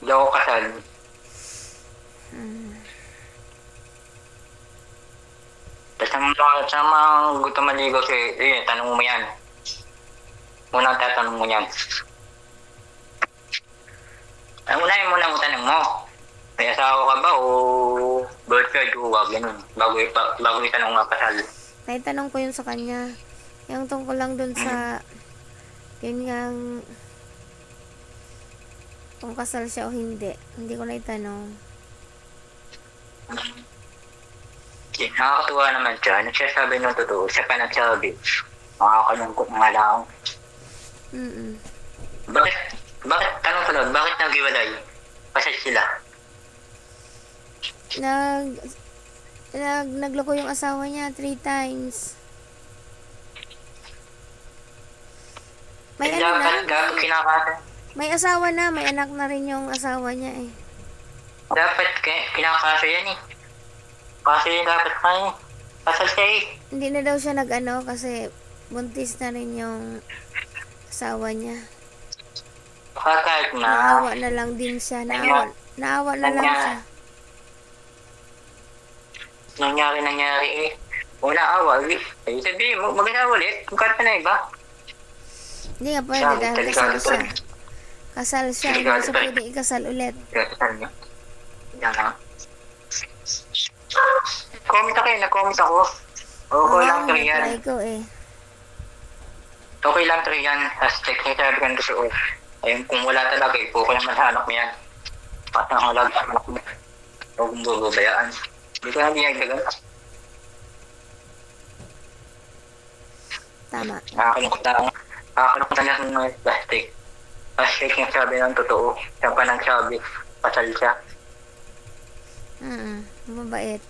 Hindi ako kasal. Hmm. Tapos ang mga, sa mga gusto maligaw si, eh, tanong mo yan. Unang tatanong mo yan. Ang unahin muna mo tanong mo. May asawa ka ba o boyfriend o wag ganun. Bago, ipa, bago itanong nga kasal. Naitanong ko yun sa kanya. Yung tungkol lang dun sa, yun ngang, kung kasal siya o hindi. Hindi ko naitanong. Eh, nakakatuwa naman siya. Nagsasabi ng totoo. Siya pa nagsabi. Makakalungkot nga lang. Mm Bakit, bakit, tanong ko lang, bakit naghiwalay? Kasi sila. Nag, nag, nagloko yung asawa niya three times. May ano na, kinakasa. May asawa na, may anak na rin yung asawa niya eh. Dapat ki- kinakasa yan eh. Kasi dapat ka eh. Kasal siya eh. Hindi na daw siya nag-ano kasi buntis na rin yung asawa niya. Baka kahit na, Naawa na lang din siya. Naawa, naawa na lang siya. nangyari nangyari eh. Una awa, eh. Eh, sabihin mo, mag-asawa ulit. Magkata na iba. Hindi nga pwede dahil kasal siya. Eh. Kasal siya, hindi siya eh. pwede ikasal ulit. Kasal niya. Yan lang. Comment ako eh, nag-comment ako. Okay lang to yan. try ko eh. Okay lang to yan. Hashtag niya sabi ko gusto ko. Ayun, kung wala talaga, ipo ko naman hanap mo yan. Patang halag sa anak mo. Huwag mong bububayaan. Hindi ko na ginagagan. Tama. Nakakalungkot na lang. Nakakalungkot na lang ng plastic. Plastic yung sabi ng totoo. Siya pa nang sabi. Pasal siya. Mm mabait.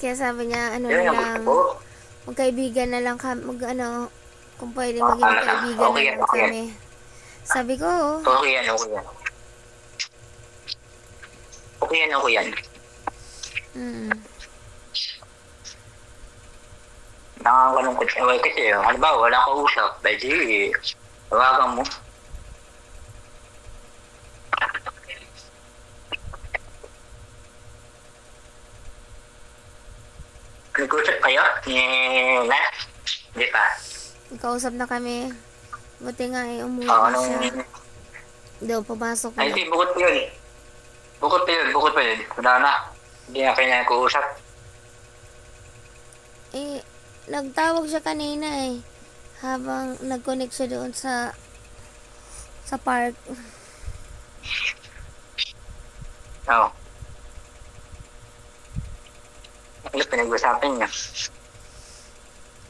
Kaya sabi niya, ano Yun na lang, magkaibigan na lang kami, mag ano, kung pwede Ah, maging ano na, kaibigan okay na lang okay kami. Sabi ko, Okay yan, okay yan. Okay yan, okay yan. mm, Nakakalungkot siya. Kasi, halimbawa, wala ka usap. Pwede, tawagan mo. Nag-usap kayo ni Nat? Hindi pa. na kami. Buti nga eh, umuwi Oo, na anong... siya. Daw, pumasok Ay, na. hindi, bukod pa yun. Bukod pa yun, bukod pa yun. Wala na. Hindi na kayo nag-uusap. Eh, nagtawag siya kanina eh. Habang nag-connect siya doon sa sa park. Oo. Ano pinag-usapan niya?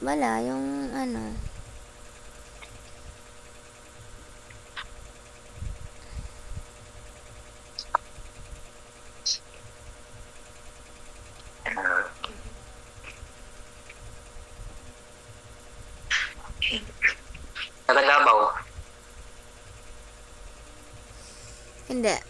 Wala, yung ano. 근데